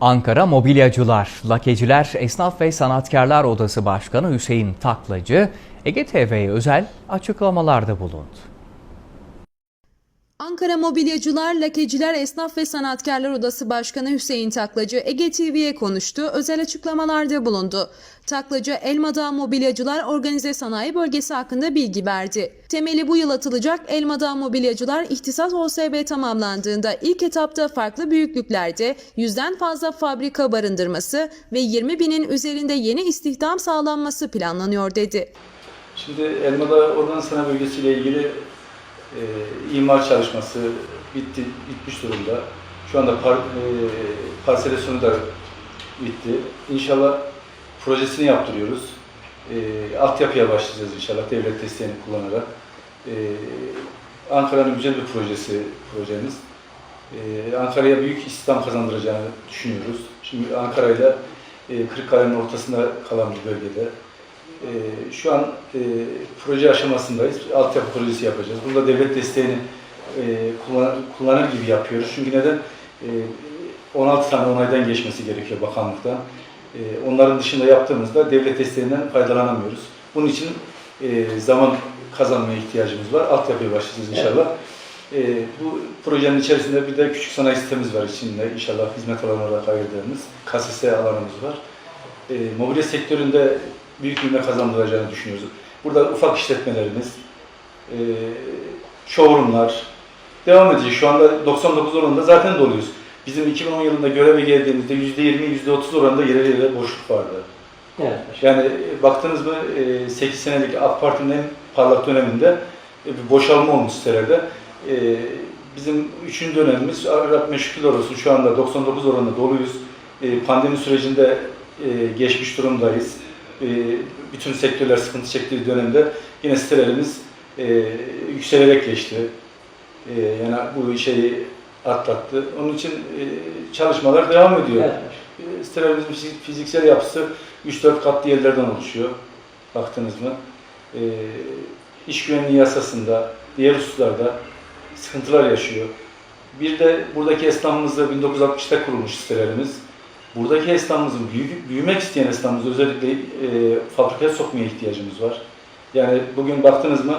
Ankara Mobilyacılar, Lakeciler, Esnaf ve Sanatkarlar Odası Başkanı Hüseyin Taklacı, Ege TV'ye özel açıklamalarda bulundu. Ankara Mobilyacılar, Lakeciler, Esnaf ve Sanatkarlar Odası Başkanı Hüseyin Taklacı Ege TV'ye konuştu, özel açıklamalarda bulundu. Taklacı, Elmadağ Mobilyacılar Organize Sanayi Bölgesi hakkında bilgi verdi. Temeli bu yıl atılacak Elmadağ Mobilyacılar İhtisas OSB tamamlandığında ilk etapta farklı büyüklüklerde yüzden fazla fabrika barındırması ve 20 binin üzerinde yeni istihdam sağlanması planlanıyor dedi. Şimdi Elmalı Orman Sanayi Bölgesi ile ilgili e, imar çalışması bitti, bitmiş durumda. Şu anda par, e, parselasyonu da bitti. İnşallah projesini yaptırıyoruz. E, altyapıya başlayacağız inşallah devlet desteğini kullanarak. E, Ankara'nın güzel bir projesi projemiz. E, Ankara'ya büyük istihdam kazandıracağını düşünüyoruz. Şimdi Ankara ile e, Kırıkkale'nin ortasında kalan bir bölgede. Ee, şu an e, proje aşamasındayız. Altyapı projesi yapacağız. Burada devlet desteğini e, kullan, kullanır gibi yapıyoruz. Çünkü neden? E, 16 tane onaydan geçmesi gerekiyor bakanlıktan. E, onların dışında yaptığımızda devlet desteğinden faydalanamıyoruz. Bunun için e, zaman kazanmaya ihtiyacımız var. Altyapıya başlayacağız inşallah. E, bu projenin içerisinde bir de küçük sanayi sitemiz var içinde. İnşallah hizmet alanı olarak ayırdığımız KSS alanımız var. E, mobilya sektöründe büyük ürüne kazandıracağını düşünüyoruz. Burada ufak işletmelerimiz, e, showroomlar devam edecek. Şu anda 99 oranında zaten doluyuz. Bizim 2010 yılında göreve geldiğimizde %20, %30 oranında yerel yere boşluk vardı. Evet. Yani e, baktınız mı e, 8 senelik AK Parti'nin en parlak döneminde e, bir boşalma olmuş sitelerde. E, Bizim üçüncü dönemimiz Rabbime şükürler olsun şu anda 99 oranında doluyuz. E, Pandemi sürecinde e, geçmiş durumdayız. E, Bütün sektörler sıkıntı çektiği dönemde yine sitelerimiz e, yükselerek geçti. E, Yani bu şeyi atlattı. Onun için e, çalışmalar devam ediyor. Evet. Sitelerimizin fizik- fiziksel yapısı 3-4 katlı yerlerden oluşuyor. Baktınız mı? İş güvenliği yasasında, diğer hususlarda sıkıntılar yaşıyor. Bir de buradaki esnafımız da 1960'ta kurulmuş sitelerimiz. Buradaki esnafımızın büyü- büyümek isteyen esnafımız özellikle e, fabrikaya sokmaya ihtiyacımız var. Yani bugün baktınız mı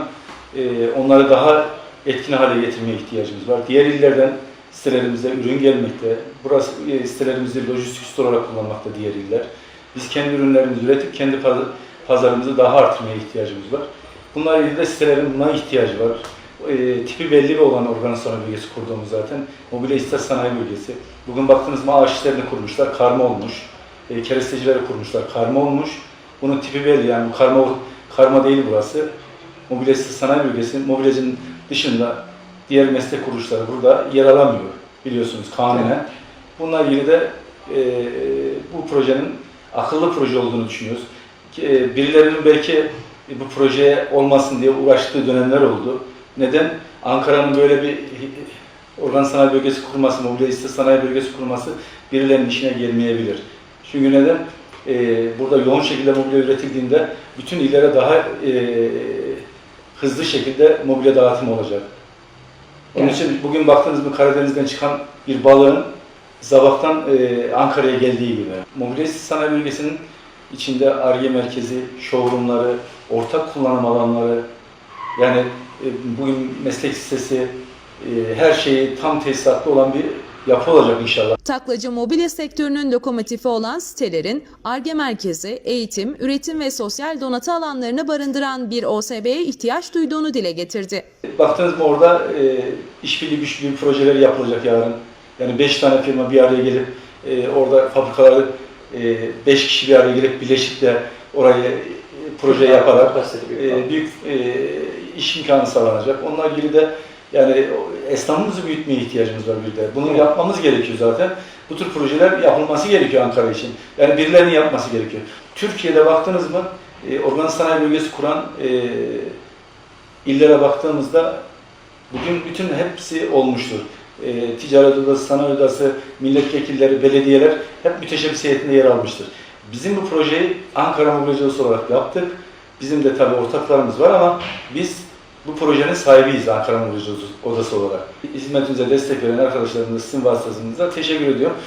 e, onları daha etkin hale getirmeye ihtiyacımız var. Diğer illerden sitelerimize ürün gelmekte. Burası e, sitelerimizi lojistik üstü olarak kullanmakta diğer iller. Biz kendi ürünlerimizi üretip kendi paz- pazarımızı daha artırmaya ihtiyacımız var. Bunlarla ilgili de sitelerin buna ihtiyacı var. E, tipi belli bir olan organizasyon bölgesi kurduğumuz zaten. Mobilya İstas Sanayi Bölgesi. Bugün baktığınız mı ağaç işlerini kurmuşlar, karma olmuş. E, kerestecileri kurmuşlar, karma olmuş. Bunun tipi belli yani bu karma karma değil burası. Mobilya İstas Sanayi Bölgesi, mobilyacının dışında diğer meslek kuruluşları burada yer alamıyor biliyorsunuz kanunen. Bununla ilgili de e, bu projenin akıllı proje olduğunu düşünüyoruz. E, birilerinin belki e, bu projeye olmasın diye uğraştığı dönemler oldu. Neden? Ankara'nın böyle bir organ sanayi bölgesi kurması, mobilya istas sanayi bölgesi kurması birilerinin işine gelmeyebilir. Çünkü neden? E, burada yoğun şekilde mobilya üretildiğinde bütün illere daha e, hızlı şekilde mobilya dağıtımı olacak. Onun Evet. için bugün baktığınız mı Karadeniz'den çıkan bir balığın Zabak'tan e, Ankara'ya geldiği gibi. Mobilya sanayi bölgesinin içinde ARGE merkezi, showroomları, ortak kullanım alanları, yani e, bugün meslek sitesi, e, her şeyi tam tesisatlı olan bir yapı olacak inşallah. Taklacı mobilya sektörünün lokomotifi olan sitelerin ARGE merkezi, eğitim, üretim ve sosyal donatı alanlarını barındıran bir OSB'ye ihtiyaç duyduğunu dile getirdi. Baktınız mı orada e, işbirliği güçlü projeler yapılacak yarın. Yani 5 tane firma bir araya gelip e, orada fabrikaları 5 kişi bir araya gelip birleşip de orayı e, proje yaparak e, büyük e, iş imkanı sağlanacak. Onunla ilgili de yani esnafımızı büyütmeye ihtiyacımız var bir de. Bunu Evet. yapmamız gerekiyor zaten. Bu tür projeler yapılması gerekiyor Ankara için. Yani birilerinin yapması gerekiyor. Türkiye'de baktınız mı e, organ sanayi bölgesi kuran e, illere baktığımızda bugün bütün hepsi olmuştur. E, ticaret odası, sanayi odası, milletvekilleri, belediyeler hep müteşebbis heyetinde yer almıştır. Bizim bu projeyi Ankara Mobilyacı olarak yaptık. Bizim de tabii ortaklarımız var ama biz bu projenin sahibiyiz Ankara Mobilyacı Odası olarak. Hizmetimize destek veren arkadaşlarımıza sizin vasıtasınızla teşekkür ediyorum.